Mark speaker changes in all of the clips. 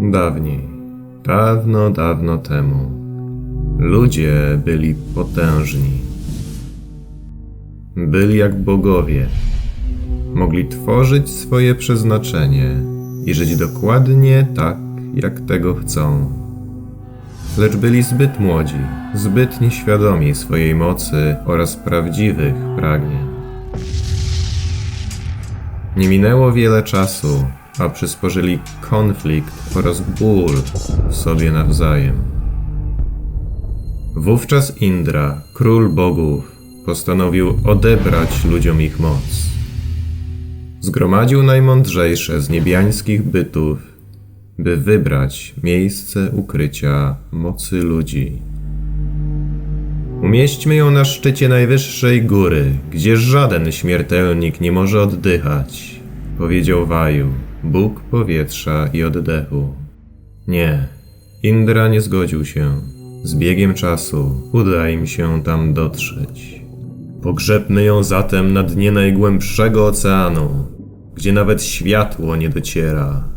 Speaker 1: Dawniej, dawno, dawno temu, ludzie byli potężni. Byli jak bogowie. Mogli tworzyć swoje przeznaczenie i żyć dokładnie tak, jak tego chcą. Lecz byli zbyt młodzi, zbyt nieświadomi swojej mocy oraz prawdziwych pragnień. Nie minęło wiele czasu, a przysporzyli konflikt oraz ból sobie nawzajem. Wówczas Indra, król bogów, postanowił odebrać ludziom ich moc. Zgromadził najmądrzejsze z niebiańskich bytów, by wybrać miejsce ukrycia mocy ludzi. Umieśćmy ją na szczycie najwyższej góry, gdzie żaden śmiertelnik nie może oddychać, powiedział Waju, Bóg powietrza i oddechu. Nie, Indra nie zgodził się. Z biegiem czasu uda im się tam dotrzeć. Pogrzebmy ją zatem na dnie najgłębszego oceanu, gdzie nawet światło nie dociera.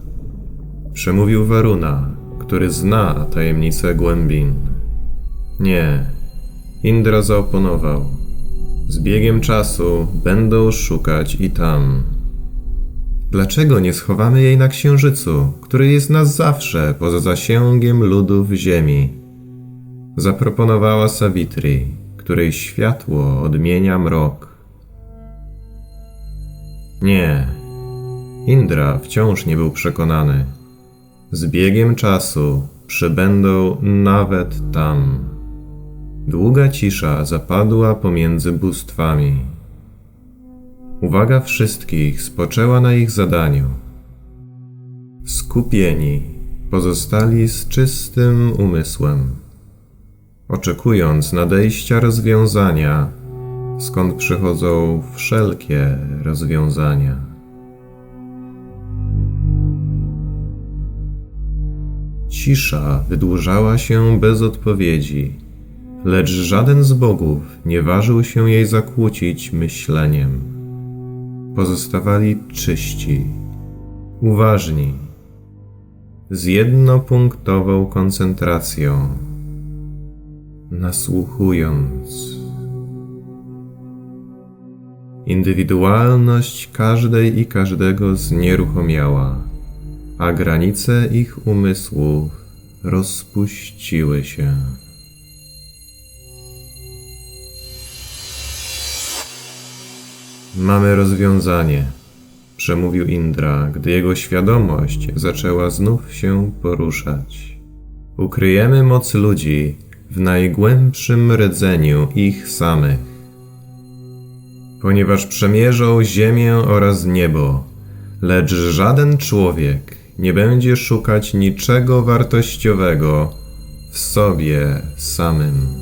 Speaker 1: Przemówił Waruna, który zna tajemnice głębin. Nie, Indra zaoponował. Z biegiem czasu będą szukać i tam. Dlaczego nie schowamy jej na księżycu, który jest na zawsze poza zasięgiem ludów ziemi? Zaproponowała Savitri, której światło odmienia mrok. Nie. Indra wciąż nie był przekonany. Z biegiem czasu przybędą nawet tam. Długa cisza zapadła pomiędzy bóstwami. Uwaga wszystkich spoczęła na ich zadaniu. Skupieni pozostali z czystym umysłem, oczekując nadejścia rozwiązania, skąd przychodzą wszelkie rozwiązania. Cisza wydłużała się bez odpowiedzi, lecz żaden z bogów nie ważył się jej zakłócić myśleniem. Pozostawali czyści, uważni, z jednopunktową koncentracją, nasłuchując. Indywidualność każdej i każdego znieruchomiała, a granice ich umysłów rozpuściły się. Mamy rozwiązanie, przemówił Indra, gdy jego świadomość zaczęła znów się poruszać. Ukryjemy moc ludzi w najgłębszym rdzeniu ich samych. Ponieważ przemierzą ziemię oraz niebo, lecz żaden człowiek nie będzie szukać niczego wartościowego w sobie samym.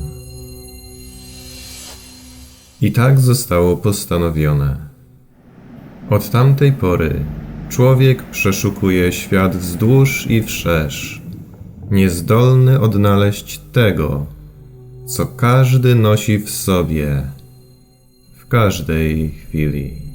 Speaker 1: I tak zostało postanowione. Od tamtej pory człowiek przeszukuje świat wzdłuż i wszerz, niezdolny odnaleźć tego, co każdy nosi w sobie w każdej chwili.